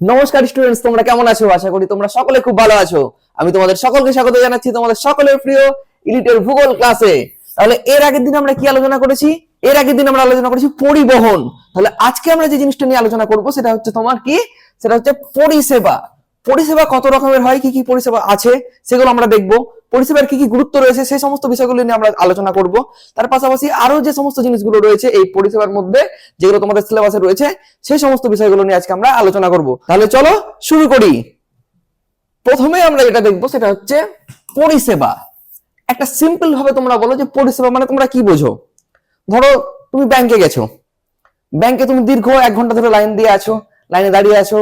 নমস্কার স্টুডেন্টস তোমরা কেমন আছো? আশা করি তোমরা সকলে খুব ভালো আছো। আমি তোমাদের সকলকে স্বাগত জানাচ্ছি তোমাদের সকলের প্রিয় ইলিটের ভূগোল ক্লাসে তাহলে এর আগের দিন আমরা কি আলোচনা করেছি? এর আগের দিন আমরা আলোচনা করেছি পরিবহন। তাহলে আজকে আমরা যে জিনিসটা নিয়ে আলোচনা করব, সেটা হচ্ছে তোমার কি? সেটা হচ্ছে পরিষেবা। পরিষেবা কত রকমের হয়, কি কি পরিষেবা আছে, সেগুলো আমরা দেখব। পরিষেবার কি কি গুরুত্ব রয়েছে, সেই সমস্ত বিষয়গুলো নিয়ে আমরা আলোচনা করব। তার পাশাপাশি আরও যে সমস্ত জিনিসগুলো রয়েছে এই পরিষেবার মধ্যে, যেগুলো তোমাদের সিলেবাসে রয়েছে, সেই সমস্ত বিষয়গুলো নিয়ে আজকে আমরা আলোচনা করব। তাহলে চলো শুরু করি। প্রথমে আমরা যেটা দেখব, সেটা হচ্ছে পরিষেবা। একটা সিম্পল ভাবে তোমরা বলো যে পরিষেবা মানে তোমরা কি বোঝো? ধরো তুমি ব্যাংকে গেছো। ব্যাংকে তুমি দীর্ঘ এক ঘণ্টা ধরে লাইন দিয়ে আছো লাইনে দাঁড়িয়ে আছো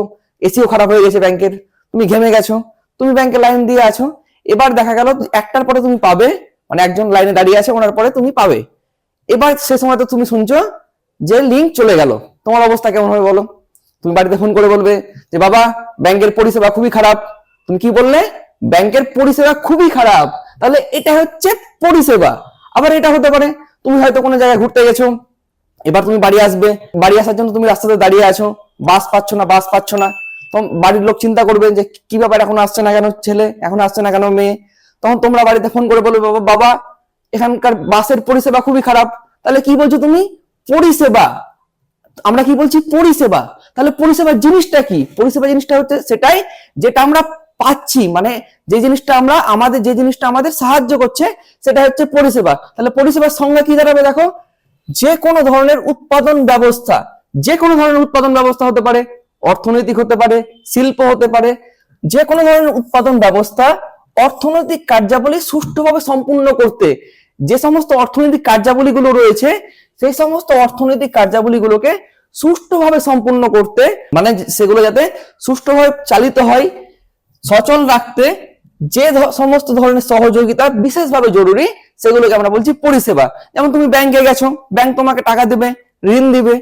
এসিও খারাপ হয়ে গেছে ব্যাংকের। তুমি ঘেমে গেছো। তুমি ব্যাংকে লাইন দিয়ে আছো। এবার দেখা গেল, একটার পরে তুমি পাবে মানে একজন লাইনে দাঁড়িয়ে আছে, ওনার পরে তুমি পাবে। এবার সে সময় তো তুমি শুনছো যে লিঙ্ক চলে গেল। তোমার অবস্থা কেমন হবে বলো? তুমি বাড়িতে ফোন করে বলবে যে, বাবা, ব্যাংকের পরিষেবা খুবই খারাপ। তুমি কি বললে? ব্যাংকের পরিষেবা খুবই খারাপ। তাহলে এটা হচ্ছে পরিষেবা। আবার এটা হতে পারে, তুমি হয়তো কোনো জায়গায় ঘুরতে গেছো। এবার তুমি বাড়ি আসবে। বাড়ি আসার জন্য তুমি রাস্তাতে দাঁড়িয়ে আছো। বাস পাচ্ছ না, বাস পাচ্ছ না। তখন বাড়ির লোক চিন্তা করবে যে কি ব্যাপার, এখন আসছে না কেন ছেলে, এখন আসছে না কেন মেয়ে? তখন তোমরা বাড়িতে ফোন করে বলবে, বাবা বাবা, এখানকার বাসের পরিষেবা খুবই খারাপ। তাহলে কি বলছো তুমি? পরিষেবা। আমরা কি বলছি? পরিষেবা। তাহলে পরিষেবার জিনিসটা কি? পরিষেবা জিনিসটা হচ্ছে সেটাই যেটা আমরা পাচ্ছি। মানে যে জিনিসটা আমরা, আমাদের, যে জিনিসটা আমাদের সাহায্য করছে, সেটা হচ্ছে পরিষেবা। তাহলে পরিষেবার সংজ্ঞা কি দাঁড়াবে দেখো? যে কোনো ধরনের উৎপাদন ব্যবস্থা, যে কোনো ধরনের উৎপাদন ব্যবস্থা হতে পারে। অর্থনৈতিক হতে পারে, শিল্প হতে পারে যে কোনো ধরনের উৎপাদন ব্যবস্থা অর্থনৈতিক কার্যাবলী সুষ্ঠুভাবে সম্পূর্ণ করতে যে সমস্ত অর্থনৈতিক কার্যাবলীগুলো রয়েছে, সেই সমস্ত অর্থনৈতিক কার্যাবলীগুলোকে সুষ্ঠুভাবে সম্পূর্ণ করতে মানে সেগুলো যাতে সুষ্ঠুভাবে চালিত হয়, সচল রাখতে, যে সমস্ত ধরনের সহযোগিতা বিশেষভাবে জরুরি, সেগুলোকে আমরা বলছি পরিষেবা। যেমন তুমি ব্যাংকে গেছো ব্যাংক তোমাকে টাকা দেবে, ঋণ দিবে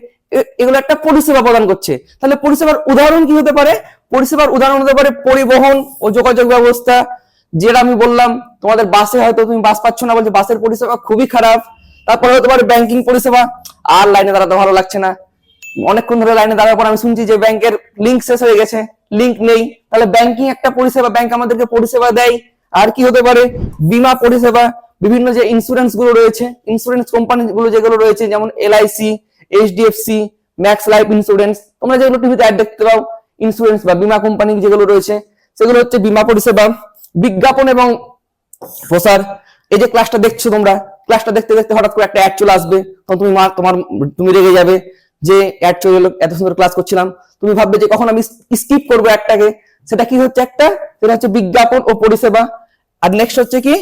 এগুলো একটা পরিষেবা প্রদান করছে। তাহলে পরিষেবার উদাহরণ কি হতে পারে? পরিষেবার উদাহরণ হতে পারে পরিবহন ও যোগাযোগ ব্যবস্থা। যেটা আমি বললাম, তোমাদের বাসে হয়তো তুমি বাস পাচ্ছ না বলছে, বাসের পরিষেবা খুবই খারাপ। তারপরে হতে পারে ব্যাংকিং পরিষেবা। আর লাইনে দাঁড়াতে ভালো লাগছে না। অনেকক্ষণ ধরে লাইনে দাঁড়ার পর আমি শুনছি যে ব্যাংকের লিঙ্ক শেষ হয়ে গেছে লিঙ্ক নেই। তাহলে ব্যাংকিং একটা পরিষেবা ব্যাংক আমাদেরকে পরিষেবা দেয়। আর কি হতে পারে? বীমা পরিষেবা, বিভিন্ন যে ইন্স্যুরেন্সগুলো রয়েছে ইন্স্যুরেন্স কোম্পানি গুলো যেগুলো রয়েছে, যেমন LIC HDFC Max Life insurance তোমরা যেগুলো টিভিতে অ্যাড দেখতে পাও ইন্স্যুরেন্স বা বীমা কোম্পানি যেগুলো রয়েছে, সেগুলো হচ্ছে বীমা পরিষেবা, বিজ্ঞাপন এবং প্রসার। এই যে ক্লাসটা দেখছ তোমরা ক্লাসটা দেখতে দেখতে হঠাৎ করে একটা অ্যাড চলে আসবে, তখন তুমি তোমার তুমি রেগে যাবে যে অ্যাড চলে এলো, এত সুন্দর ক্লাস করছিলাম। তুমি ভাববে যে কখন আমি স্কিপ করব অ্যাডটাকে সেটা কি হচ্ছে একটা? সেটা হচ্ছে বিজ্ঞাপন ও পরিষেবা। আর নেক্সট হচ্ছে কি?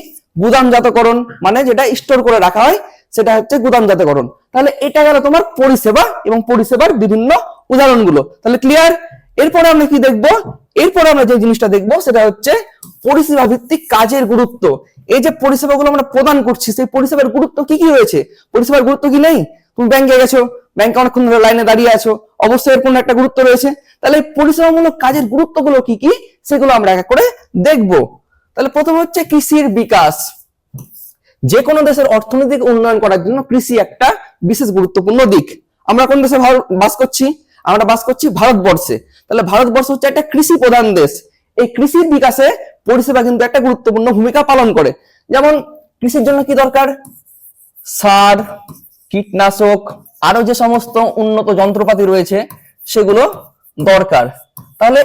গুদামজাতকরণ মানে যেটা স্টোর করে রাখা হয় সেটা হচ্ছে গুদাম গুদামজাতকরণ তাহলে এটা গেল তোমার পরিষেবা এবং পরিষেবার বিভিন্ন উদাহরণগুলো। তাহলে ক্লিয়ার এরপরে আমরা কি দেখব? এরপরে আমরা যে জিনিসটা দেখব সেটা হচ্ছে পরিষেবা ভিত্তিক কাজের গুরুত্ব। এই যে পরিষেবাগুলো আমরা প্রদান করছি, সেই পরিষেবার গুরুত্ব কি কি রয়েছে? পরিষেবার গুরুত্ব কি নেই? তুমি ব্যাংকে গেছো ব্যাংকে অনেকক্ষণ ধরে লাইনে দাঁড়িয়ে আছো, অবশ্যই এর একটা গুরুত্ব রয়েছে। তাহলে এই পরিষেবামূলক কাজের গুরুত্বগুলো কি কি? সেগুলো আমরা এক করে দেখব। তাহলে প্রথম হচ্ছে কৃষির বিকাশ। যে কোনো দেশের অর্থনৈতিক উন্নয়ন করার জন্য কৃষি একটা বিশেষ গুরুত্বপূর্ণ দিক। আমরা কোন দেশে বাস করছি? আমরা বাস করছি ভারতবর্ষে। তাহলে ভারতবর্ষ হচ্ছে একটা কৃষি প্রধান দেশ। এই কৃষির বিকাশে পরিষেবা কিন্তু একটা গুরুত্বপূর্ণ ভূমিকা পালন করে। যেমন কৃষির জন্য কি দরকার? সার, কীটনাশক আরও যে সমস্ত উন্নত যন্ত্রপাতি রয়েছে, সেগুলো দরকার। তাহলে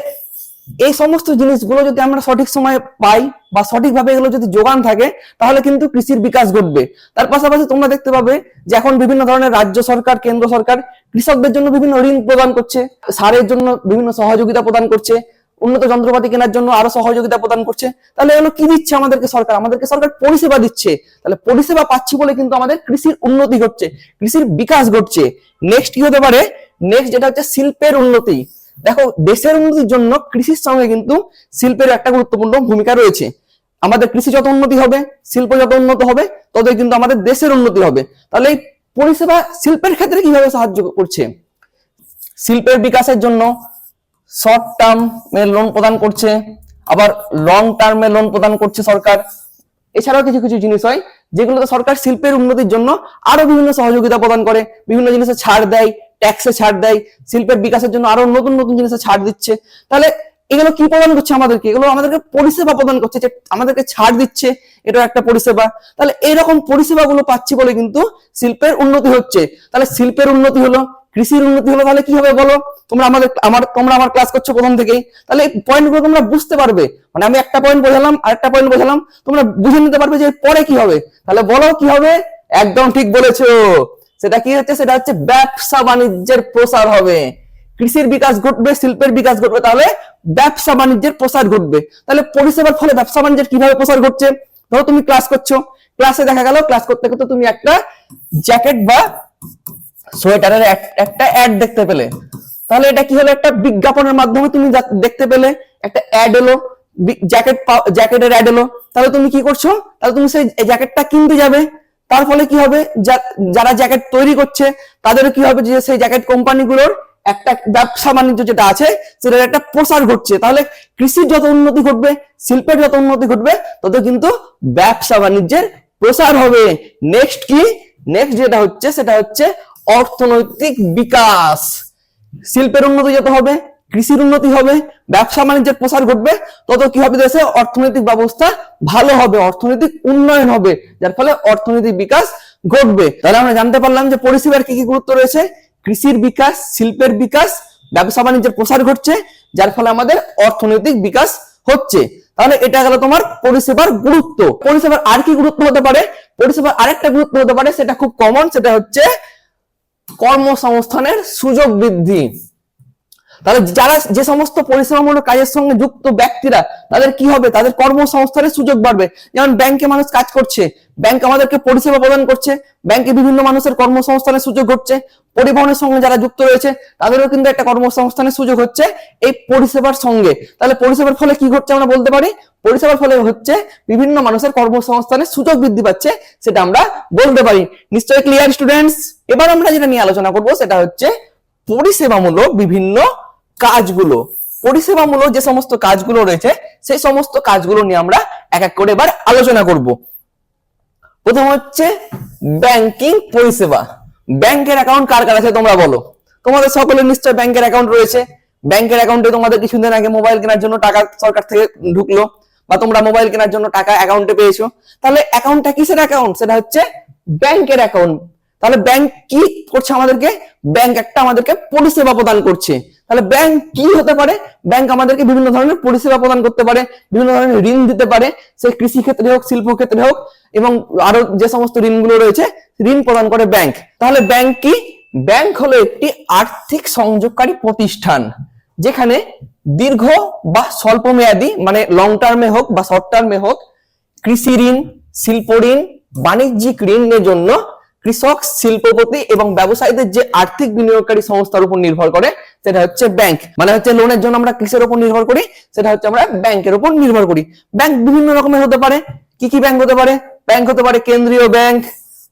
এই সমস্ত জিনিসগুলো যদি আমরা সঠিক সময়ে পাই বা সঠিকভাবে এগুলো যদি যোগান থাকে, তাহলে কিন্তু কৃষির বিকাশ ঘটবে। তার পাশাপাশি তোমরা দেখতে পাবে যে এখন বিভিন্ন ধরনের রাজ্য সরকার, কেন্দ্র সরকার কৃষকদের জন্য বিভিন্ন ঋণ প্রদান করছে, সারের জন্য বিভিন্ন সহযোগিতা প্রদান করছে, উন্নত যন্ত্রপাতি কেনার জন্য আরও সহযোগিতা প্রদান করছে। তাহলে এগুলো কি দিচ্ছে আমাদেরকে সরকার? আমাদেরকে সরকার পরিষেবা দিচ্ছে। তাহলে পরিষেবা পাচ্ছি বলে কিন্তু আমাদের কৃষির উন্নতি ঘটছে, কৃষির বিকাশ ঘটছে। নেক্সট কি হতে পারে? নেক্সট যেটা হচ্ছে শিল্পের উন্নতি। দেখো, দেশের উন্নতির জন্য কৃষির সঙ্গে কিন্তু শিল্পের একটা গুরুত্বপূর্ণ ভূমিকা রয়েছে। আমাদের কৃষি যত উন্নতি হবে, শিল্প যত উন্নত হবে, ততই কিন্তু আমাদের দেশের উন্নতি হবে। তাহলে এই পরিষেবা শিল্পের ক্ষেত্রে কীভাবে সাহায্য করছে? শিল্পের বিকাশের জন্য শর্ট টার্মে লোন প্রদান করছে, আবার লং টার্মে লোন প্রদান করছে সরকার। এছাড়াও কিছু কিছু জিনিস হয়, যেগুলোতে সরকার শিল্পের উন্নতির জন্য আরও বিভিন্ন সহযোগিতা প্রদান করে, বিভিন্ন জিনিসে ছাড় দেয় ট্যাক্সে ছাড় দেয়, শিল্পের বিকাশের জন্য আরও নতুন নতুন জিনিসে ছাড় দিচ্ছে। তাহলে এগুলো কি প্রদান করছে আমাদেরকে? এগুলো আমাদেরকে পরিষেবা প্রদান করছে যে আমাদেরকে ছাড় দিচ্ছে এটা একটা পরিষেবা। তাহলে এইরকম পরিষেবাগুলো পাচ্ছি বলে কিন্তু শিল্পের উন্নতি হচ্ছে। তাহলে শিল্পের উন্নতি হলো, কৃষির উন্নতি হলো, তাহলে কি হবে বলো? তোমরা আমাদের, আমার, তোমরা আমার ক্লাস করছ প্রথম থেকেই। তাহলে এই পয়েন্টগুলো তোমরা বুঝতে পারবে। মানে আমি একটা পয়েন্ট বোঝালাম, আরেকটা পয়েন্ট বোঝালাম, তোমরা বুঝে নিতে পারবে যে পরে কি হবে। তাহলে বলো কি হবে? একদম ঠিক বলেছ। সেটা কি হচ্ছে? সেটা হচ্ছে ব্যবসা বাণিজ্যের প্রসার হবে। কৃষির বিকাশ ঘটবে, শিল্পের বিকাশ ঘটবে, তাহলে ব্যবসা বাণিজ্যের প্রসার ঘটবে। তাহলে পরিষেবার ফলে ব্যবসা বাণিজ্যের কীভাবে প্রসার ঘটছে? ধরো তুমি ক্লাস করছ। ক্লাসে দেখা গেল ক্লাস করতে করতে তুমি একটা জ্যাকেট বা সোয়েটারের একটা অ্যাড দেখতে পেলে। তাহলে এটা কি হলো? একটা বিজ্ঞাপনের মাধ্যমে তুমি দেখতে পেলে। একটা অ্যাড এলো জ্যাকেট জ্যাকেটের অ্যাড এলো। তাহলে তুমি কি করছ? তাহলে তুমি সেই জ্যাকেটটা কিনতে যাবে। তার ফলে কি হবে? যারা জ্যাকেট তৈরি করছে, তাদেরও কি হবে যে সেই জ্যাকেট কোম্পানিগুলোর একটা ব্যবসা বাণিজ্য যেটা আছে, সেটার একটা প্রসার ঘটছে। তাহলে কৃষির যত উন্নতি ঘটবে, শিল্পের যত উন্নতি ঘটবে, তত কিন্তু ব্যবসা বাণিজ্যের প্রসার হবে। নেক্সট কি? নেক্সট যেটা হচ্ছে, সেটা হচ্ছে অর্থনৈতিক বিকাশ। শিল্পের উন্নতি যত হবে কৃষির উন্নতি হবে, ব্যবসা বাণিজ্যের প্রসার ঘটবে, তত কি হবে দেশে? অর্থনৈতিক ব্যবস্থা ভালো হবে, অর্থনৈতিক উন্নয়ন হবে, যার ফলে অর্থনৈতিক বিকাশ ঘটবে। তাহলে আমরা জানতে পারলাম যে পরিষেবার কি কি গুরুত্ব রয়েছে? কৃষির বিকাশ, শিল্পের বিকাশ, ব্যবসা বাণিজ্যের প্রসার ঘটছে, যার ফলে আমাদের অর্থনৈতিক বিকাশ হচ্ছে। তাহলে এটা গেল তোমার পরিষেবার গুরুত্ব। পরিষেবার আর কি গুরুত্ব হতে পারে? পরিষেবার আরেকটা গুরুত্ব হতে পারে, সেটা খুব কমন সেটা হচ্ছে কর্মসংস্থানের সুযোগ বৃদ্ধি। তাহলে যারা যে সমস্ত পরিষেবামূলক কাজের সঙ্গে যুক্ত ব্যক্তিরা, তাদের কি হবে? তাদের কর্মসংস্থানের সুযোগ বাড়বে। যেমন ব্যাংকে মানুষ কাজ করছে ব্যাংক আমাদেরকে পরিষেবা প্রদান করছে ব্যাংকে বিভিন্ন মানুষের কর্মসংস্থানের সুযোগ ঘটছে, পরিবহনের সঙ্গে যারা যুক্ত রয়েছে, তাদেরও কিন্তু একটা কর্মসংস্থানের সুযোগ হচ্ছে এই পরিষেবার সঙ্গে। তাহলে পরিষেবার ফলে কি ঘটছে আমরা বলতে পারি? পরিষেবার ফলে হচ্ছে বিভিন্ন মানুষের কর্মসংস্থানের সুযোগ বৃদ্ধি পাচ্ছে, সেটা আমরা বলতে পারি। নিশ্চয়ই ক্লিয়ার স্টুডেন্টস এবার আমরা যেটা নিয়ে আলোচনা করব, সেটা হচ্ছে পরিষেবামূলক বিভিন্ন কাজগুলো, পরিষেবামূলক যে সমস্ত কাজগুলো রয়েছে, সেই সমস্ত কাজগুলো নিয়ে আমরা এক এক করে এবার আলোচনা করব। প্রথম হচ্ছে ব্যাংকিং পরিষেবা। ব্যাংকের অ্যাকাউন্ট কার কার আছে তোমরা বলো? তোমাদের সকলের নিশ্চয় ব্যাংকের অ্যাকাউন্ট রয়েছে। ব্যাংকের অ্যাকাউন্টে তোমাদের কিছুদিন আগে মোবাইল কেনার জন্য টাকা সরকার থেকে ঢুকলো, বা তোমরা মোবাইল কেনার জন্য টাকা অ্যাকাউন্টে পেয়েছ। তাহলে অ্যাকাউন্টটা কিসের অ্যাকাউন্ট সেটা হচ্ছে ব্যাংকের অ্যাকাউন্ট তাহলে ব্যাংক কি করছে আমাদেরকে? ব্যাংক একটা আমাদেরকে পরিষেবা প্রদান করছে। তাহলে ব্যাংক কি হতে পারে? ব্যাংক আমাদেরকে বিভিন্ন ধরনের পরিষেবা প্রদান করতে পারে, বিভিন্ন ধরনের ঋণ দিতে পারে, সে কৃষি ক্ষেত্রে হোক, শিল্প ক্ষেত্রে হোক, এবং আরও যে সমস্ত ঋণগুলো রয়েছে, ঋণ প্রদান করে ব্যাংক তাহলে ব্যাংক কি? ব্যাংক হলো একটি আর্থিক সংযোগকারী প্রতিষ্ঠান, যেখানে দীর্ঘ বা স্বল্প মেয়াদী মানে লং টার্মে হোক বা শর্ট টার্মে হোক, কৃষি ঋণ, শিল্প ঋণ, বাণিজ্যিক ঋণের জন্য কৃষক, শিল্পপতি এবং ব্যবসায়ীদের যে আর্থিক বিনিয়োগকারী সংস্থার উপর নির্ভর করে, সেটা হচ্ছে ব্যাংক মানে হচ্ছে লোনের জন্য আমরা কিসের উপর নির্ভর করি? সেটা হচ্ছে আমরা ব্যাংকের উপর নির্ভর করি। ব্যাংক বিভিন্ন রকমের হতে পারে। কি কি ব্যাংক হতে পারে? ব্যাংক হতে পারে কেন্দ্রীয় ব্যাংক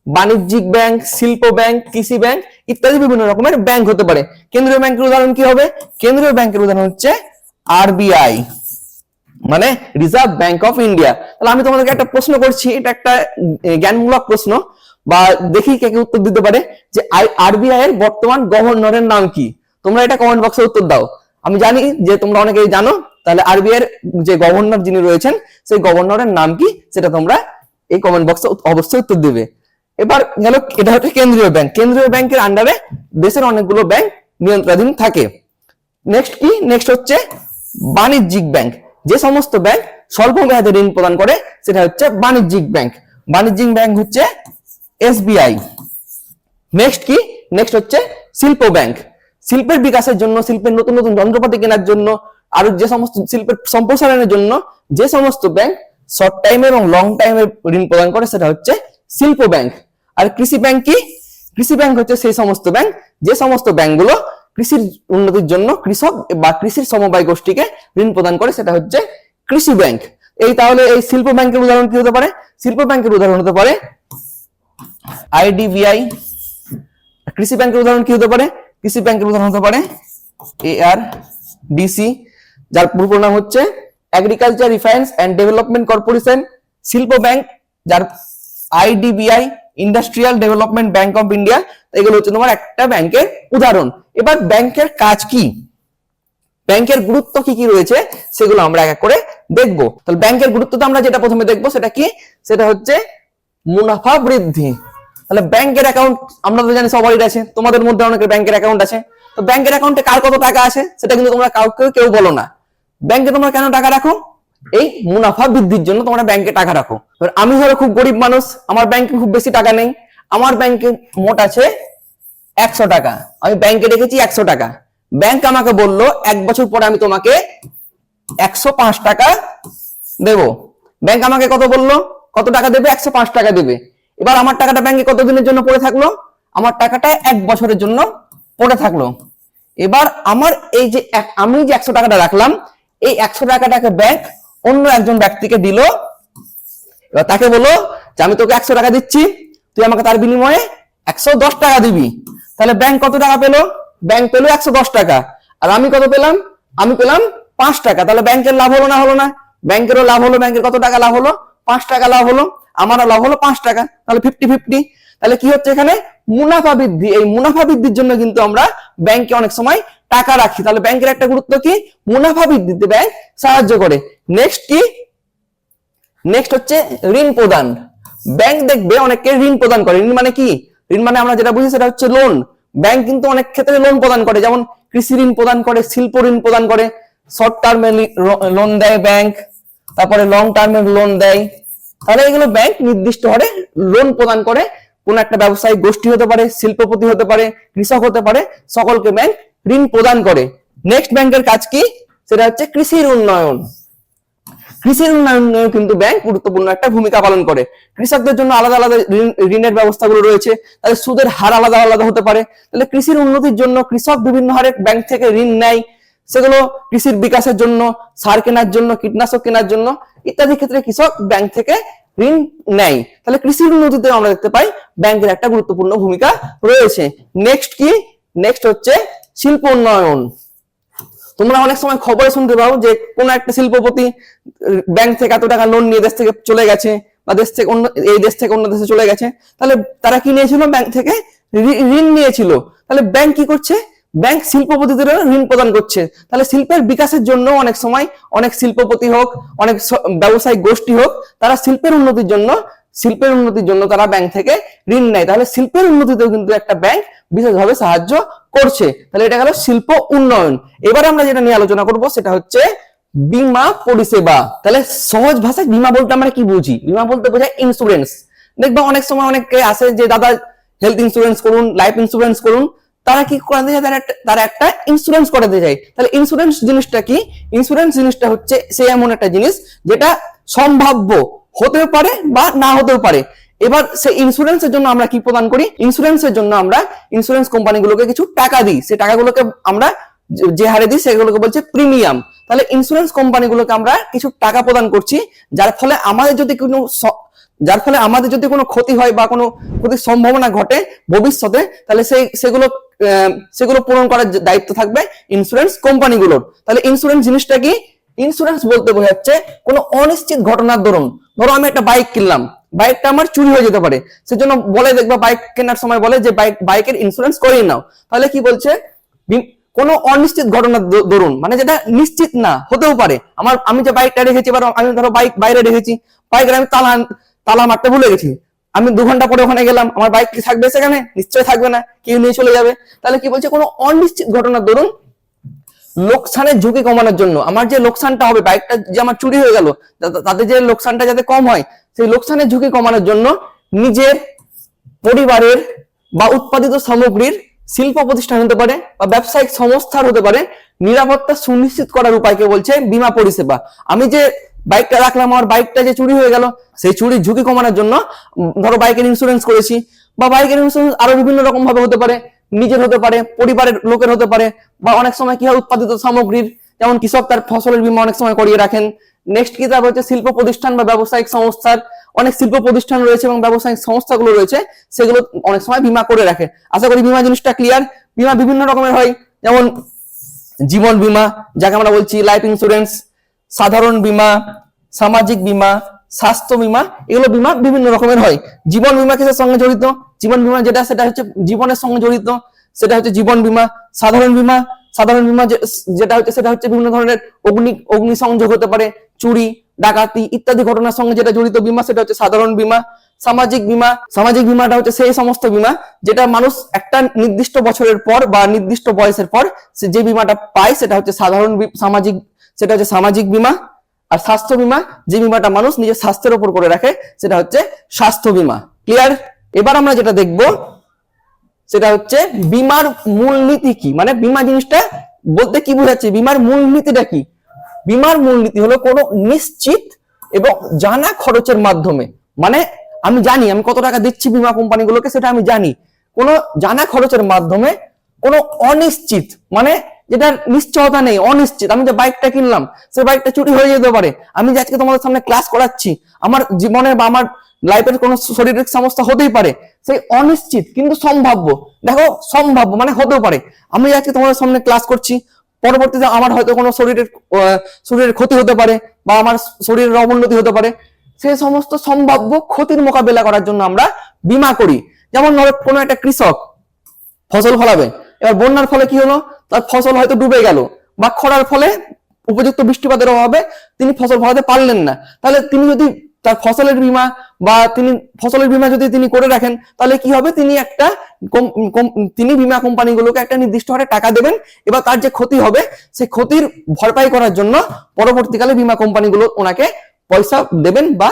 বাণিজ্যিক ব্যাংক শিল্প ব্যাংক কৃষি ব্যাংক ইত্যাদি বিভিন্ন রকমের ব্যাংক হতে পারে। কেন্দ্রীয় ব্যাংকের উদাহরণ কি হবে? কেন্দ্রীয় ব্যাংকের উদাহরণ হচ্ছে আরবিআই মানে রিজার্ভ ব্যাংক অফ ইন্ডিয়া তাহলে আমি তোমাদেরকে একটা প্রশ্ন করছি। এটা একটা জ্ঞানমূলক প্রশ্ন। বা দেখি কে কে উত্তর দিতে পারে যে আরবিআই এর বর্তমান গভর্নরের নাম কি? তোমরা এটা কমেন্ট বক্সে উত্তর দাও। আমি জানি যে তোমরা অনেকেই জানো, তাহলে আরবিআই এর যে গভর্নর যিনি রয়েছেন, সেই গভর্নরের নাম কি? সেটা তোমরা এই কমেন্ট বক্সে অবশ্যই উত্তর দেবে। এবার গেল, এটা হচ্ছে কেন্দ্রীয় ব্যাংক কেন্দ্রীয় ব্যাংকের আন্ডারে দেশের অনেকগুলো ব্যাংক নিয়ন্ত্রণাধীন থাকে। নেক্সট কি? নেক্সট হচ্ছে বাণিজ্যিক ব্যাংক যে সমস্ত ব্যাংক স্বল্প মেয়াদে ঋণ প্রদান করে, সেটা হচ্ছে বাণিজ্যিক ব্যাংক বাণিজ্যিক ব্যাংক হচ্ছে এসবিআই নেক্সট কি? নেক্সট হচ্ছে শিল্প ব্যাংক। শিল্পের বিকাশের জন্য, শিল্পের নতুন নতুন যন্ত্রপাতি কেনার জন্য, আর যে সমস্ত শিল্পের সম্প্রসারণের জন্য যে সমস্ত ব্যাংক শর্ট টাইমে এবং লং টাইমে ঋণ প্রদান করে, সেটা হচ্ছে শিল্প ব্যাংক। আর কৃষি ব্যাংক কি? কৃষি ব্যাংক হচ্ছে সেই সমস্ত ব্যাংক, যে সমস্ত ব্যাংকগুলো কৃষির উন্নতির জন্য কৃষক বা কৃষির সমবায় গোষ্ঠীকে ঋণ প্রদান করে, সেটা হচ্ছে কৃষি ব্যাংক। এই তাহলে এই শিল্প ব্যাংকের উদাহরণ কি হতে পারে? শিল্প ব্যাংকের উদাহরণ হতে পারে আইডিবিআই কৃষি ব্যাংকের উদাহরণ কি হতে পারে? কৃষি ব্যাংকের উদাহরণ হতে পারে এআর ডিসি যার পুরো নাম হচ্ছে agriculture refinance and development corporation শিল্প ব্যাংক, যার IDBI industrial development bank of India এগুলো হচ্ছে তোমার একটা ব্যাংকের উদাহরণ। এবার ব্যাংকের কাজ কি? ব্যাংকের গুরুত্ব কি কি রয়েছে? সেগুলো আমরা এক এক করে দেখব। তাহলে ব্যাংকের গুরুত্ব তো আমরা যেটা প্রথমে দেখব, সেটা কি? সেটা হচ্ছে মুনাফা বৃদ্ধি। তাহলে ব্যাংকের অ্যাকাউন্ট আমরা তো জানি সবারই আছে, তোমাদের মধ্যে অনেকের ব্যাংকের অ্যাকাউন্ট আছে। তো ব্যাংকের অ্যাকাউন্টে কার কত টাকা আছে, সেটা কিন্তু তোমরা কাউকে কেউ বলো না। ব্যাংকে তোমরা কেন টাকা রাখো? এই মুনাফা বৃদ্ধির জন্য তোমরা ব্যাংকে টাকা রাখো। এবার আমি ধরো খুব গরিব মানুষ, আমার ব্যাংকে খুব বেশি টাকা নেই। আমার ব্যাংকে মোট আছে একশো টাকা। আমি ব্যাংকে রেখেছি একশো টাকা। ব্যাংক আমাকে বলল, এক বছর পরে আমি তোমাকে একশো পাঁচ টাকা দেব। ব্যাংক আমাকে কত বলল? কত টাকা দেবে? একশো পাঁচ টাকা দেবে। এবার আমার টাকাটা ব্যাংকে কতদিনের জন্য পড়ে থাকল? আমার টাকাটা এক বছরের জন্য পড়ে থাকল। এবার আমার এই যে আমি যে একশো টাকাটা রাখলাম, এই একশো টাকাটাকে ব্যাংক অন্য একজন ব্যক্তিকে দিল। এবার তাকে বলো যে, আমি তোকে একশো টাকা দিচ্ছি। তুই আমাকে তার বিনিময়ে একশো দশ টাকা দিবি। তাহলে ব্যাংক কত টাকা পেল? ব্যাংক পেল একশো দশ টাকা। আর আমি কত পেলাম? আমি পেলাম পাঁচ টাকা। তাহলে ব্যাংকের লাভ হলো না হলো না? ব্যাংকেরও লাভ হলো ব্যাংকের কত টাকা লাভ হলো? পাঁচ টাকা লাভ হলো আমার লাভ হলো পাঁচ টাকা, তাহলে ফিফটি ফিফটি তাহলে কি হচ্ছে এখানে? মুনাফা বৃদ্ধি, এই মুনাফা বৃদ্ধির জন্য কিন্তু আমরা ব্যাংকে অনেক সময় টাকা রাখি। তাহলে ব্যাংকের একটা গুরুত্ব কি? মুনাফা বৃদ্ধিতে ব্যাংক সাহায্য করে। নেক্সট কি? নেক্সট হচ্ছে ঋণ প্রদান। ব্যাংক দেখবে অনেককে ঋণ প্রদান করে। ঋণ মানে কি? ঋণ মানে আমরা যেটা বুঝি সেটা হচ্ছে লোন ব্যাংক কিন্তু অনেক ক্ষেত্রে লোন প্রদান করে। যেমন কৃষি ঋণ প্রদান করে, শিল্প ঋণ প্রদান করে। শর্ট টার্মে লোন দেয় ব্যাংক তারপরে লং টার্মে লোন দেয়। তাহলে এগুলো ব্যাংক নির্দিষ্ট হারে লোন প্রদান করে। কোন একটা ব্যবসায়িক গোষ্ঠী হতে পারে, শিল্পপতি হতে পারে, কৃষক হতে পারে, সকলকে ব্যাংক ঋণ প্রদান করে। নেক্সট ব্যাংকের কাজ কি? সেটা হচ্ছে কৃষির উন্নয়ন। কৃষির উন্নয়নে কিন্তু ব্যাংক গুরুত্বপূর্ণ একটা ভূমিকা পালন করে। কৃষকদের জন্য আলাদা আলাদা ঋণ- ঋণের ব্যবস্থাগুলো রয়েছে। তাহলে সুদের হার আলাদা আলাদা হতে পারে। তাহলে কৃষির উন্নতির জন্য কৃষক বিভিন্ন হারে ব্যাংক থেকে ঋণ নেয়। সেগুলো কৃষির বিকাশের জন্য, সার কেনার জন্য, কীটনাশক কেনার জন্য ইত্যাদি ক্ষেত্রে কৃষক ব্যাংক থেকে ঋণ নেয়। তাহলে কৃষির উন্নতিতে আমরা দেখতে পাই ব্যাংকের একটা গুরুত্বপূর্ণ ভূমিকা রয়েছে। নেক্সট কি? নেক্সট হচ্ছে শিল্প উন্নয়ন। তোমরা অনেক সময় খবরে শুনতে পাও যে কোন একটা শিল্পপতি ব্যাংক থেকে এত টাকা লোন নিয়ে দেশ থেকে চলে গেছে বা দেশ থেকে অন্য, এই দেশ থেকে অন্য দেশে চলে গেছে। তাহলে তারা কি নিয়েছিল? ব্যাংক থেকে ঋণ নিয়েছিল। তাহলে ব্যাংক কি করছে? ব্যাংক শিল্পপতিদের ঋণ প্রদান করছে। তাহলে শিল্পের বিকাশের জন্য অনেক সময় অনেক শিল্পপতি হোক, অনেক ব্যবসায়িক গোষ্ঠী হোক, তারা শিল্পের উন্নতির জন্য, শিল্পের উন্নতির জন্য তারা ব্যাংক থেকে ঋণ নেয়। তাহলে শিল্পের উন্নতিতেও কিন্তু একটা ব্যাংক বিশেষভাবে সাহায্য করছে। তাহলে এটা গেল শিল্প উন্নয়ন। এবার আমরা যেটা নিয়ে আলোচনা করব সেটা হচ্ছে বিমা পরিষেবা। তাহলে সহজ ভাষায় বিমা বলতে আমরা কি বুঝি? বিমা বলতে বোঝায় ইন্স্যুরেন্স দেখবা অনেক সময় অনেকে আসে যে, দাদা হেলথ ইন্স্যুরেন্স করুন লাইফ ইন্স্যুরেন্স করুন। তারা কি করাতে চায় তারা একটা- ইন্স্যুরেন্স করাতে চায় তাহলে ইন্স্যুরেন্স জিনিসটা কি? ইন্স্যুরেন্স জিনিসটা হচ্ছে সে এমন একটা জিনিস যেটা সম্ভাব্য হতেও পারে বা না হতেও পারে। এবার সেই ইন্স্যুরেন্সের জন্য আমরা কি প্রদান করি? ইন্স্যুরেন্সের জন্য আমরা ইন্স্যুরেন্স কোম্পানিগুলোকে কিছু টাকা দিই। সেই টাকাগুলোকে আমরা যে- হারে দিই, সেগুলোকে বলছে প্রিমিয়াম তাহলে ইন্স্যুরেন্স কোম্পানিগুলোকে আমরা কিছু টাকা প্রদান করছি, যার ফলে আমাদের যদি কোনো স- যার ফলে আমাদের যদি কোনো ক্ষতি হয় বা কোনো ক্ষতির সম্ভাবনা ঘটে ভবিষ্যতে, তাহলে সেই, সেগুলো সেগুলো পূরণ করার দায়িত্ব থাকবে ইন্স্যুরেন্স কোম্পানিগুলোর। তাহলে ইন্স্যুরেন্স জিনিসটা কি? ইন্স্যুরেন্স বলতে বোঝাচ্ছে কোনো অনিশ্চিত ঘটনার দরুন। ধরো আমি একটা বাইক কিনলাম। বাইকটা আমার চুরি হয়ে যেতে পারে। সেজন্য বলে দেখবা বাইক কেনার সময় বলে যে বাইক বাইকের ইন্স্যুরেন্স করিয়ে নাও। তাহলে কি বলছে? বি- কোনো অনিশ্চিত ঘটনার দ- দরুন। মানে যেটা নিশ্চিত না, হতেও পারে। আমার, আমি যে বাইকটা রেখেছি, এবার আমি ধরো বাইক বাইরে রেখেছি। বাইকের আমি তালা তালা মারতে ভুলে গেছি। আমি দু ঘণ্টা পরে ওখানে গেলাম, আমার বাইক কি থাকবে সেখানে? নিশ্চয়ই থাকবে না, কেউ নিয়ে চলে যাবে। তাহলে কি বলছে? কোনো অনিশ্চিত ঘটনার দরুন লোকসানের ঝুঁকি কমানোর জন্য, আমার যে লোকসানটা হবে বাইকটা যে আমার চুরি হয়ে গেল তাদের যে লোকসানটা যাতে কম হয়, সেই লোকসানের ঝুঁকি কমানোর জন্য নিজের পরিবারের বা উৎপাদিত সামগ্রীর শিল্প প্রতিষ্ঠান হতে পারে বা ব্যবসায়িক সংস্থার হতে পারে, নিরাপত্তা সুনিশ্চিত করার উপায়কে বলছে বীমা পরিষেবা। আমি যে বাইকটা রাখলাম, আমার বাইকটা যে চুরি হয়ে গেল, সেই চুরির ঝুঁকি কমানোর জন্য ধরো বাইকের ইন্স্যুরেন্স করেছি, বা বাইকের ইন্স্যুরেন্স আরও বিভিন্ন রকম ভাবে হতে পারে, নিজের হতে পারে, পরিবারের লোকের হতে পারে, বা অনেক সময় কি হয়, উৎপাদিত সামগ্রীর, যেমন কৃষক তার ফসলের বীমা অনেক সময় করিয়ে রাখেন। নেক্সট কি, তারপর হচ্ছে শিল্প প্রতিষ্ঠান বা ব্যবসায়িক সংস্থার অনেক শিল্প প্রতিষ্ঠান রয়েছে এবং ব্যবসায়িক সংস্থাগুলো রয়েছে, সেগুলো অনেক সময় বীমা করে রাখে। আশা করি বীমা জিনিসটা ক্লিয়ার বীমা বিভিন্ন রকমের হয়, যেমন জীবন বীমা, যাকে আমরা বলছি লাইফ ইন্স্যুরেন্স সাধারণ বীমা, সামাজিক বীমা, স্বাস্থ্য বীমা, এগুলো বীমা বিভিন্ন রকমের হয়। জীবন বীমা কিসের সঙ্গে জড়িত? জীবন বীমা যেটা, সেটা হচ্ছে জীবনের সঙ্গে জড়িত। সেটা হচ্ছে জীবন বীমা, সাধারণ বীমা সাধারণ বীমা যেটা হচ্ছে, সেটা হচ্ছে বিভিন্ন ধরনের অগ্নি অগ্নি সংযোগ হতে পারে, চুরি, ডাকাতি ইত্যাদি ঘটনার সঙ্গে যেটা জড়িত বীমা, সেটা হচ্ছে সাধারণ বীমা। সামাজিক বীমা, সামাজিক বীমাটা হচ্ছে সেই সমস্ত বীমা যেটা মানুষ একটা নির্দিষ্ট বছরের পর বা নির্দিষ্ট বয়সের পর যে বীমাটা পায়, সেটা হচ্ছে সাধারণ সামাজিক সেটা হচ্ছে সামাজিক বীমা আর স্বাস্থ্য বীমা। যে বীমাটা মানুষ নিজের স্বাস্থ্যের উপর করে রাখে, সেটা হচ্ছে স্বাস্থ্য বীমা। ক্লিয়ার এবার আমরা যেটা দেখব, সেটা হচ্ছে বীমার মূলনীতি কি? মানে বীমা জিনিসটা বলতে কি বোঝাচ্ছে? বীমার মূলনীতিটা কি? বীমার মূলনীতি হলো কোনো নিশ্চিত এবং জানা খরচের মাধ্যমে। মানে আমি জানি, আমি কত টাকা দিচ্ছি বীমা কোম্পানিগুলোকে, সেটা আমি জানি। কোনো জানা খরচের মাধ্যমে কোনো অনিশ্চিত মানে যেটা নিশ্চয়তা নেই, অনিশ্চিত। আমি যে বাইকটা কিনলাম সে বাইকটা চুরি হয়ে যেতে পারে। আমি যে আজকে তোমাদের সামনে ক্লাস করাচ্ছি, আমার জীবনে বা আমার লাইফের কোনো শারীরিক সমস্যা হতেই পারে, সেই অনিশ্চিত কিন্তু সম্ভাব্য। দেখো, সম্ভাব্য মানে হতেও পারে। আমি আজকে তোমাদের সামনে ক্লাস করছি, পরবর্তীতে আমার হয়তো কোনো শরীরের শরীরের ক্ষতি হতে পারে বা আমার শরীরের অবনতি হতে পারে। সেই সমস্ত সম্ভাব্য ক্ষতির মোকাবেলা করার জন্য আমরা বীমা করি। যেমন ধরো কোনো একটা কৃষক ফসল ফলাবে এবার বন্যার ফলে কি হলো? তার ফসল হয়তো ডুবে গেল বা খরার ফলে উপযুক্ত বৃষ্টিপাতের অভাবে তিনি ফসল ফলাতে পারলেন না। তাহলে তিনি যদি তার ফসলের বীমা বা তিনি ফসলের বীমা যদি তিনি করে রাখেন, তাহলে কি হবে? তিনি একটা তিনি বীমা কোম্পানিগুলোকে একটা নির্দিষ্ট হারে টাকা দেবেন। এবার তার যে ক্ষতি হবে সেই ক্ষতির ভরপাই করার জন্য পরবর্তীকালে বীমা কোম্পানিগুলো ওনাকে পয়সা দেবেন বা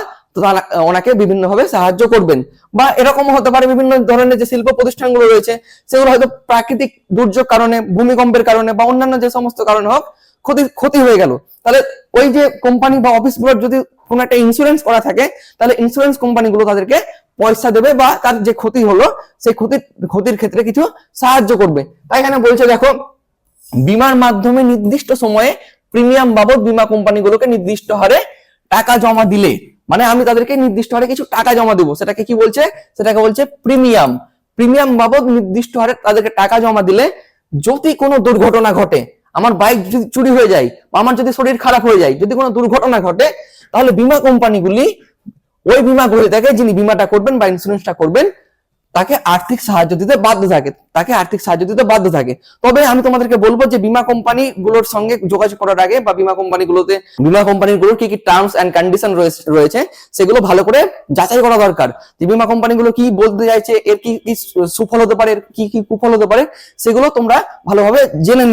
ওনাকে বিভিন্ন ভাবে সাহায্য করবেন। বা এরকম হতে পারে বিভিন্ন ধরনের যে শিল্প প্রতিষ্ঠানগুলো রয়েছে, সেগুলো হয়তো প্রাকৃতিক দুর্যোগ কারণে, ভূমিকম্পের কারণে বা অন্যান্য যে সমস্ত কারণে হোক, ক্ষতি ক্ষতি হয়ে গেল। তাহলে ওই যে কোম্পানি বা অফিসগুলোর যদি কোনো একটা ইন্স্যুরেন্স করা থাকে, তাহলে ইন্স্যুরেন্স কোম্পানিগুলো তাদেরকে পয়সা দেবে বা তার যে ক্ষতি হলো, সেই ক্ষতির ক্ষতির ক্ষেত্রে কিছু সাহায্য করবে। তাই এখানে বলছে, দেখো, বিমার মাধ্যমে নির্দিষ্ট সময়ে প্রিমিয়াম বাবদ বিমা কোম্পানিগুলোকে নির্দিষ্ট হারে টাকা জমা দিলে মানে আমি তাদেরকে নির্দিষ্ট হারে কিছু টাকা জমা দেবো। সেটাকে কি বলছে? সেটাকে বলছে প্রিমিয়াম। প্রিমিয়াম বাবদ নির্দিষ্ট হারে তাদেরকে টাকা জমা দিলে যদি কোনো দুর্ঘটনা ঘটে, আমার বাইক যদি চুরি হয়ে যায় বা আমার যদি শরীর খারাপ হয়ে যায়, যদি কোনো দুর্ঘটনা ঘটে, তাহলে বিমা কোম্পানিগুলি ওই বীমা গ্রহীতাকে যিনি বিমাটা করবেন বা ইন্স্যুরেন্সটা করবেন তাকে আর্থিক সাহায্য দিতে বাধ্য থাকে। তাকে আর্থিক সাহায্য দিতে বাধ্য থাকে। তবে আমি তোমাদেরকে বলব যে বিমা কোম্পানি গুলোর সঙ্গে যোগাযোগ করার আগে বা বীমা কোম্পানিগুলোতে, বীমা কোম্পানিগুলোর কি কি টার্মস এন্ড কন্ডিশন রয়েছে সেগুলো ভালো করে যাচাই করা দরকার। যে বীমা কোম্পানিগুলো কি বলতে চাইছে, এর কি কি সুফল হতে পারে কি কি কুফল হতে পারে, সেগুলো তোমরা ভালোভাবে জেনে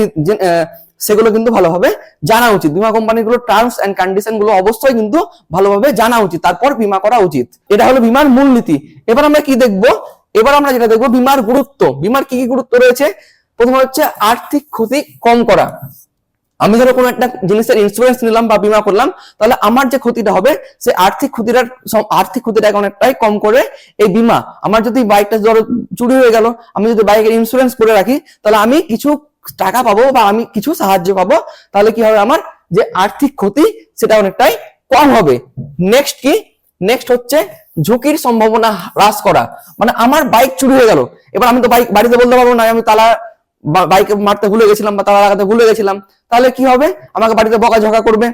সেগুলো কিন্তু ভালোভাবে জানা উচিত। বীমা কোম্পানিগুলোর টার্মস এন্ড কন্ডিশনগুলো অবশ্যই কিন্তু ভালোভাবে জানা উচিত। তারপর বিমা করা উচিত। এটা হলো বীমার মূলনীতি। এবার আমরা কি দেখব? এবার আমরা যেটা দেখব, বিমার গুরুত্ব। বিমার কি কি গুরুত্ব রয়েছে? প্রথমে হচ্ছে আর্থিক ক্ষতি কম করা। আমি ধরো কোনো একটা জিনিসের ইন্স্যুরেন্স নিলাম বা বীমা করলাম, তাহলে আমার যে ক্ষতিটা হবে, সে আর্থিক ক্ষতিটার আর্থিক ক্ষতিটাকে অনেকটাই কম করে এই বীমা। আমার যদি বাইকটা ধরো চুরি হয়ে গেল, আমি যদি বাইকের ইন্স্যুরেন্স করে রাখি, তাহলে আমি কিছু টাকা পাবো বা আমি কিছু সাহায্য পাবো, তাহলে কি হবে আমার যে আর্থিক ক্ষতি সেটা অনেকটাই কম হবে। নেক্সট কি? নেক্সট হচ্ছে ঝুঁকির সম্ভাবনা হ্রাস করা। মানে আমার বাইক চুরি হয়ে গেল। এবার আমি তো বাইক বাড়িতে বলতে পারব না, আমি তালা বাইকে মারতে ভুলে গেছিলাম বা তালা লাগাতে ভুলে গেছিলাম। তাহলে কি হবে? আমাকে বাড়িতে বকাঝকা করবে।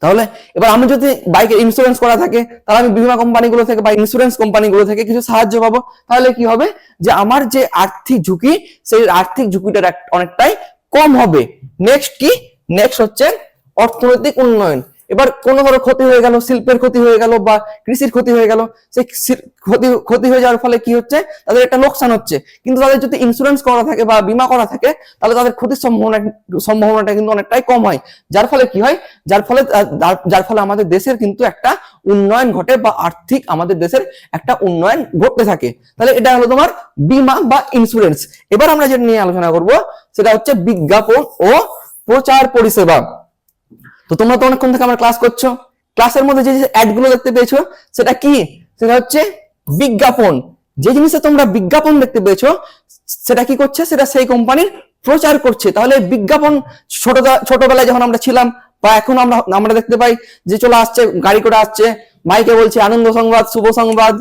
তাহলে এবার আমি যদি বাইকের ইন্স্যুরেন্স করা থাকে, তাহলে আমি বীমা কোম্পানিগুলো থেকে বা ইন্স্যুরেন্স কোম্পানিগুলো থেকে কিছু সাহায্য পাবো। তাহলে কি হবে? যে আমার যে আর্থিক ঝুঁকি, সেই আর্থিক ঝুঁকিটার এক- অনেকটাই কম হবে। নেক্সট কি? নেক্সট হচ্ছে অর্থনৈতিক উন্নয়ন। এবার কোনো ধরো ক্ষতি হয়ে গেল, শিল্পের ক্ষতি হয়ে গেল বা কৃষির ক্ষতি হয়ে গেল, সেই ক্ষতি ক্ষতি হয়ে যাওয়ার ফলে কি হচ্ছে? তাদের একটা লোকসান হচ্ছে। কিন্তু তাদের যদি ইন্স্যুরেন্স করা থাকে বা বীমা করা থাকে, তাহলে তাদের ক্ষতির সম্ভাবনা, সম্ভাবনাটা কিন্তু অনেকটাই কম হয়। যার ফলে কি হয়? যার ফলে যার- যার ফলে আমাদের দেশের কিন্তু একটা উন্নয়ন ঘটে বা আর্থিক আমাদের দেশের একটা উন্নয়ন ঘটতে থাকে। তাহলে এটা হলো তোমার বীমা বা ইন্স্যুরেন্স এবার আমরা যেটা নিয়ে আলোচনা করব, সেটা হচ্ছে বিজ্ঞাপন ও প্রচার পরিষেবা। তো তোমরা তো অনেকক্ষণ থেকে আমার ক্লাস করছ। ক্লাসের মধ্যে যে অ্যাডগুলো দেখতে পেয়েছ, সেটা কি? সেটা হচ্ছে বিজ্ঞাপন। যে জিনিসে তোমরা বিজ্ঞাপন দেখতে পেয়েছ, সেটা কি করছে? সেটা সেই কোম্পানির প্রচার করছে। তাহলে বিজ্ঞাপন ছোট ছোটবেলায় যখন আমরা ছিলাম, বা এখন আমরা আমরা দেখতে পাই যে চলে আসছে, গাড়ি করে আসছে, মাইকে বলছে, আনন্দ সংবাদ, শুভ সংবাদ।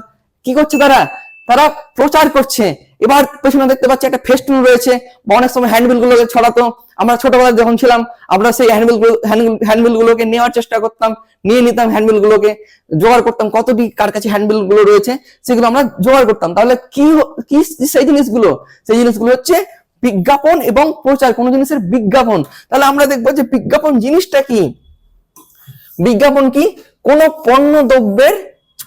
কি করছে তারা? তারা প্রচার করছে। এবার পেছনে দেখতে পাচ্ছি একটা ফেস্টুন রয়েছে, বা অনেক সময় হ্যান্ডবিল গুলোকে ছড়াতো। আমরা ছোটবেলায় যখন ছিলাম, আমরা সেই হ্যান্ডবিল হ্যান্ডবিল গুলোকে নেওয়ার চেষ্টা করতাম, নিয়ে নিতাম হ্যান্ডবিল গুলোকে জোগাড় করতাম কতটি, কার কাছে হ্যান্ডবিলগুলো রয়েছে, সেগুলো আমরা জোগাড় করতাম। তাহলে কি কি সেই জিনিসগুলো? সেই জিনিসগুলো হচ্ছে বিজ্ঞাপন এবং প্রচার, কোনো জিনিসের বিজ্ঞাপন। তাহলে আমরা দেখব যে বিজ্ঞাপন জিনিসটা কি? বিজ্ঞাপন কি? কোন পণ্য দ্রব্যের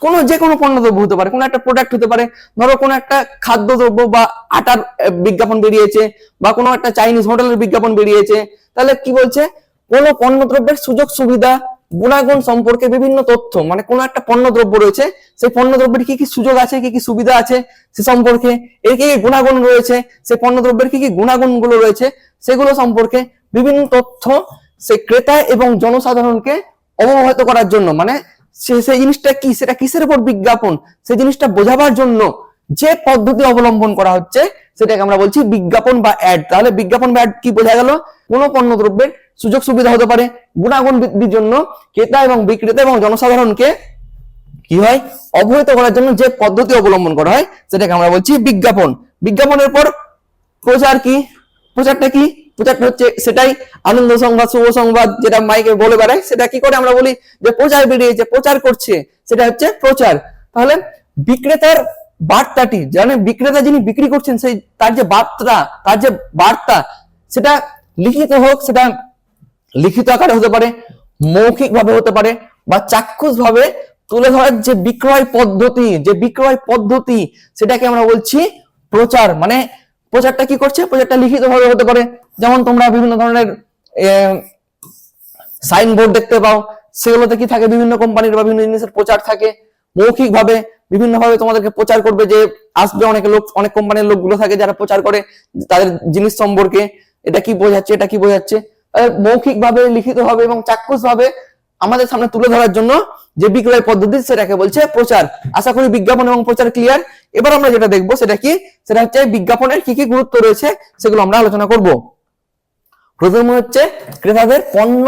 কোনো যে কোনো পণ্য দ্রব্য হতে পারে, কোনো একটা প্রোডাক্ট হতে পারে। ধরো কোনো একটা খাদ্য দ্রব্য বা আটার বিজ্ঞাপন বেরিয়েছে বা কোনো একটা চাইনিজ হোটেলের বিজ্ঞাপন বেরিয়েছে, তাহলে কি বলছে? কোনো পণ্য দ্রব্যের সুযোগ সুবিধা, গুণাগুণ সম্পর্কে বিভিন্ন তথ্য মানে কোনো একটা পণ্য দ্রব্য রয়েছে, সেই পণ্য দ্রব্যের কি কি সুযোগ আছে, কি কি সুবিধা আছে সে সম্পর্কে, এর কি কি গুণাগুণ রয়েছে, সেই পণ্য দ্রব্যের কি কি গুণাগুণগুলো রয়েছে, সেগুলো সম্পর্কে বিভিন্ন তথ্য সে ক্রেতা এবং জনসাধারণকে অবহিত করার জন্য মানে সেই জিনিসটা কি? সেটা কিসের উপর বিজ্ঞাপন? সেই জিনিসটা বোঝাবার জন্য যে পদ্ধতি অবলম্বন করা হচ্ছে, সেটাকে আমরা বলছি বিজ্ঞাপন বা অ্যাড। তাহলে বিজ্ঞাপন বা অ্যাড কি বোঝা গেল? কোনো পণ্য দ্রব্যের সুযোগ সুবিধা হতে পারে। গুণাগুণ বৃদ্ধির জন্য ক্রেতা এবং বিক্রেতা এবং জনসাধারণকে কি হয়? অবহিত করার জন্য যে পদ্ধতি অবলম্বন করা হয়, সেটাকে আমরা বলছি বিজ্ঞাপন। বিজ্ঞাপনের পর প্রচার কি? প্রচারটা কি? প্রচারটা হচ্ছে সেটাই আনন্দ সংবাদ, শুভ সংবাদ যেটা মাইকে বলে বেড়ায়, সেটা কি করে আমরা বলি যে প্রচার বেরিয়েছে, প্রচার করছে, সেটা হচ্ছে প্রচার। তাহলে বিক্রেতার বার্তাটি মানে বিক্রেতা যিনি বিক্রি করছেন, সেই তার যে বার্তা, তার যে বার্তা, সেটা লিখিত হোক, সেটা লিখিত আকারে হতে পারে মৌখিক ভাবে হতে পারে, বা চাক্ষুষ ভাবে তুলে ধরার যে বিক্রয় পদ্ধতি, যে বিক্রয় পদ্ধতি, সেটাকে আমরা বলছি প্রচার। মানে প্রচারটা কি করছে? প্রচারটা লিখিত ভাবে হতে পারে। যেমন তোমরা বিভিন্ন ধরনের সাইনবোর্ড দেখতে পাও, সেগুলোতে কি থাকে? বিভিন্ন কোম্পানির বা বিভিন্ন জিনিসের প্রচার থাকে। মৌখিক ভাবে বিভিন্ন ভাবে তোমাদেরকে প্রচার করবে যে, আসবে অনেক লোক, অনেক কোম্পানির লোকগুলো থাকে যারা প্রচার করে তাদের জিনিস সম্পর্কে, এটা কি বোঝাচ্ছে, এটা কি বোঝাচ্ছে। মৌখিক ভাবে লিখিত ভাবে এবং চাক্ষুষ ভাবে আমাদের সামনে তুলে ধরার জন্য যে বিক্রয় পদ্ধতি সেটাকে বলছে প্রচার। আশা করি বিজ্ঞাপন এবং প্রচার ক্লিয়ার এবার আমরা যেটা দেখব সেটা কি? সেটা হচ্ছে বিজ্ঞাপনের কি কি গুরুত্ব রয়েছে, সেগুলো আমরা আলোচনা করব। প্রথম হচ্ছে ক্রেতাদের পণ্য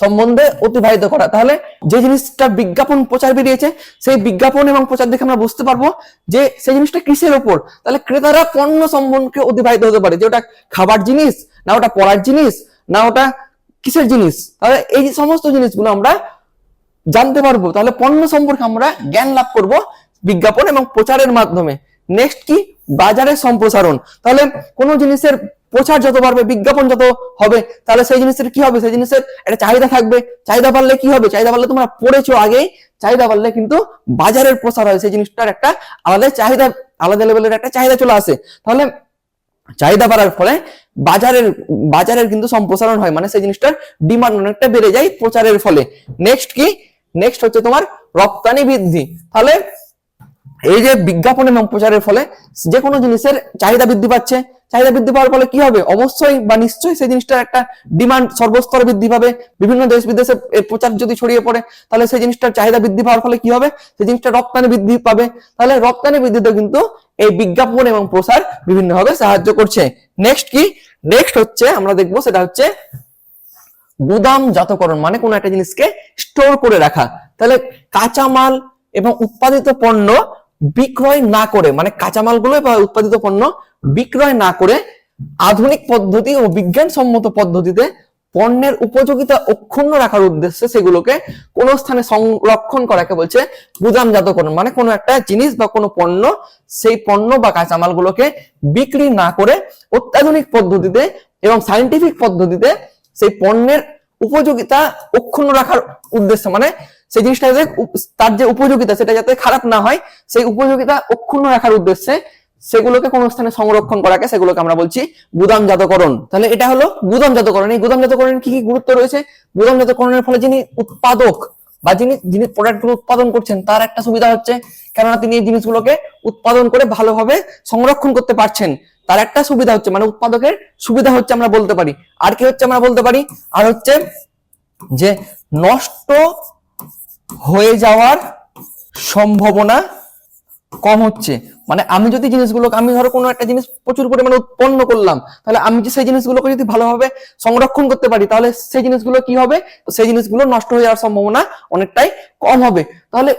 সম্বন্ধে অতিবাহিত করা। তাহলে যে জিনিসটা বিজ্ঞাপন প্রচার বেরিয়েছে, সেই বিজ্ঞাপন এবং প্রচার দেখে আমরা বুঝতে পারব যে সেই জিনিসটা কিসের ওপর। তাহলে ক্রেতারা পণ্য সম্বন্ধে অতিবাহিত হতে পারে, যে ওটা খাবার জিনিস, না ওটা পড়ার জিনিস, না ওটা কিসের জিনিস। তাহলে এই সমস্ত জিনিসগুলো আমরা জানতে পারব। তাহলে পণ্য সম্পর্কে আমরা জ্ঞান লাভ করব বিজ্ঞাপন এবং প্রচারের মাধ্যমে। নেক্সট কি? বাজারের সম্প্রসারণ। তাহলে কোনো জিনিসের প্রচার যত বাড়বে, বিজ্ঞাপন যত হবে, তাহলে সেই জিনিসের কি হবে? সেই জিনিসের একটা চাহিদা থাকবে। চাহিদা বাড়লে কি হবে? চাহিদা বাড়লে তোমরা পড়েছো আগেই চাহিদা বাড়লে কিন্তু বাজারের প্রসার হয়। সেই জিনিসটার একটা আলাদা চাহিদা, আলাদা লেভেলের একটা চাহিদা চলে আসে। তাহলে চাহিদা বাড়ার ফলে বাজারের বাজারের কিন্তু সম্প্রসারণ হয়। মানে সেই জিনিসটার ডিমান্ড অনেকটা বেড়ে যায় প্রচারের ফলে। নেক্সট কি? নেক্সট হচ্ছে তোমার রপ্তানি বৃদ্ধি। তাহলে এই যে বিজ্ঞাপন এবং প্রচারের ফলে যে কোনো জিনিসের চাহিদা বৃদ্ধি পাচ্ছে, চাহিদা বৃদ্ধি পাওয়ার ফলে কি হবে? অবশ্যই বা নিশ্চয়ই সেই জিনিসটার একটা ডিমান্ড সর্বস্তরে বৃদ্ধি পাবে। বিভিন্ন দেশ বিদেশে এর প্রচার যদি ছড়িয়ে পড়ে, তাহলে সেই জিনিসটার চাহিদা বৃদ্ধি পাওয়ার ফলে কি হবে? সেই জিনিসটা রপ্তানি বৃদ্ধি পাবে। তাহলে রপ্তানি বৃদ্ধিতে কিন্তু এই বিজ্ঞাপন এবং প্রসার বিভিন্নভাবে সাহায্য করছে। নেক্সট কি? নেক্সট হচ্ছে, আমরা দেখব সেটা হচ্ছে গুদাম জাতকরণ মানে কোনো একটা জিনিসকে স্টোর করে রাখা। তাহলে কাঁচামাল এবং উৎপাদিত পণ্য বিক্রয় না করে মানে কাঁচামালগুলো বা উৎপাদিত পণ্য বিক্রয় না করে আধুনিক পদ্ধতি ও বিজ্ঞানসম্মত পদ্ধতিতে পণ্যের উপযোগিতা অক্ষুণ্ণ রাখার উদ্দেশ্যে সেগুলোকে কোনো স্থানে সংরক্ষণ করাকে বলছে গুদামজাতকরণ। মানে কোনো একটা জিনিস বা কোনো পণ্য, সেই পণ্য বা কাঁচামালগুলোকে বিক্রি না করে অত্যাধুনিক পদ্ধতিতে এবং সাইন্টিফিক পদ্ধতিতে সেই পণ্যের উপযোগিতা অক্ষুণ্ণ রাখার উদ্দেশ্যে মানে সেই জিনিসটা যাতে তার যে উপযোগিতা সেটা যাতে খারাপ না হয়, সেই উপযোগিতা অক্ষুণ্ণ রাখার উদ্দেশ্যে সেগুলোকে কোনো স্থানে সংরক্ষণ করাকে সেগুলোকে আমরা বলছি গুদামজাতকরণ। তাহলে এটা হলো গুদামজাতকরণ। এই গুদামজাতকরণের কি কি গুরুত্ব রয়েছে? গুদামজাতকরণের ফলে যিনি উৎপাদক বা যিনি যিনি প্রোডাক্টগুলো উৎপাদন করছেন, তার একটা সুবিধা হচ্ছে কেননা তিনি এই জিনিসগুলোকে উৎপাদন করে ভালোভাবে সংরক্ষণ করতে পারছেন। তার একটা সুবিধা হচ্ছে মানে উৎপাদকের সুবিধা হচ্ছে আমরা বলতে পারি। আর কি হচ্ছে আমরা বলতে পারি? আর হচ্ছে যে নষ্ট হয়ে যাওয়ার সম্ভাবনা কম হচ্ছে। মানে আমি যদি জিনিসগুলোকে, আমি ধরো কোনো একটা জিনিস প্রচুর পরিমাণে উৎপন্ন করলাম, তাহলে আমি যে সেই জিনিসগুলোকে যদি ভালোভাবে সংরক্ষণ করতে পারি, তাহলে সেই জিনিসগুলো কি হবে? সেই জিনিসগুলো নষ্ট হয়ে যাওয়ার সম্ভাবনা অনেকটাই কম হবে। তাহলে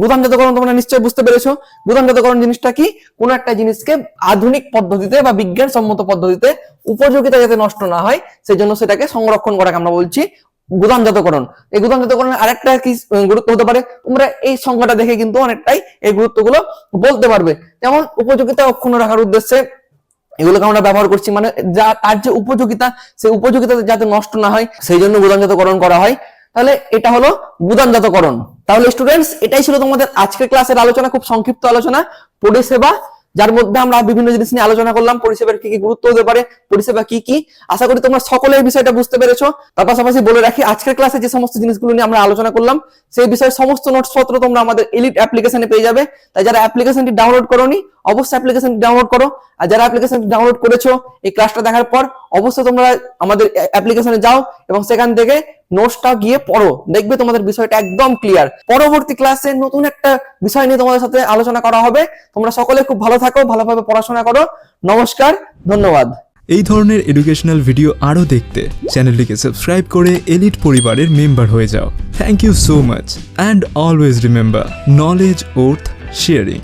গুদামজাতকরণ তোমরা নিশ্চয়ই বুঝতে পেরেছ। গুদামজাতকরণ জিনিসটা কি? কোনো একটা জিনিসকে আধুনিক পদ্ধতিতে বা বিজ্ঞানসম্মত পদ্ধতিতে উপযোগিতা যাতে নষ্ট না হয় সেই জন্য সেটাকে সংরক্ষণ করাকে আমরা বলছি গুদামজাতকরণ। এই গুদামজাতকরণের আরেকটা কি গুরুত্ব হতে পারে? তোমরা এই সংখ্যাটা দেখে কিন্তু অনেকটাই এই গুরুত্বগুলো বলতে পারবে। যেমন উপযোগিতা অক্ষুণ্ণ রাখার উদ্দেশ্যে এগুলোকে আমরা ব্যবহার করছি মানে যা, তার যে উপযোগিতা, সেই উপযোগিতা যাতে নষ্ট না হয়, সেই জন্য গুদামজাতকরণ করা হয়। তাহলে এটা হলো গুদামজাতকরণ। তাহলে স্টুডেন্টস এটাই ছিল তোমাদের আজকের ক্লাসের আলোচনা, খুব সংক্ষিপ্ত আলোচনা। পরিষেবা যার মধ্যে আমরা বিভিন্ন জিনিস নিয়ে আলোচনা করলাম, পরিষেবার কি কি গুরুত্ব হতে পারে, পরিষেবা কি কি? আশা করি তোমরা সকলে এই বিষয়টা বুঝতে পেরেছ। তার পাশাপাশি বলে রাখি, আজকের ক্লাসে যে সমস্ত জিনিসগুলো নিয়ে আমরা আলোচনা করলাম, সেই বিষয়ে সমস্ত নোটস পত্র তোমরা আমাদের এলিট অ্যাপ্লিকেশনে পেয়ে যাবে। তাই যারা অ্যাপ্লিকেশনটি ডাউনলোড করোনি অবশ্যই অ্যাপ্লিকেশনটি ডাউনলোড করো। আর যারা অ্যাপ্লিকেশনটি ডাউনলোড করেছ, এই ক্লাসটা দেখার পর অবশ্যই তোমরা আমাদের অ্যাপ্লিকেশনে যাও এবং সেখান থেকে নোটসটা গিয়ে পড়ো। দেখবে তোমাদের বিষয়টা একদম ক্লিয়ার পরবর্তী ক্লাসে নতুন একটা বিষয় নিয়ে তোমাদের সাথে আলোচনা করা হবে। তোমরা সকলে খুব ভালো থাকো, ভালোভাবে পড়াশোনা করো। নমস্কার, ধন্যবাদ। এই ধরনের এডুকেশনাল ভিডিও আরও দেখতে চ্যানেলটিকে সাবস্ক্রাইব করে এলিট পরিবারের মেম্বার হয়ে যাও। Thank you so much and always remember knowledge worth sharing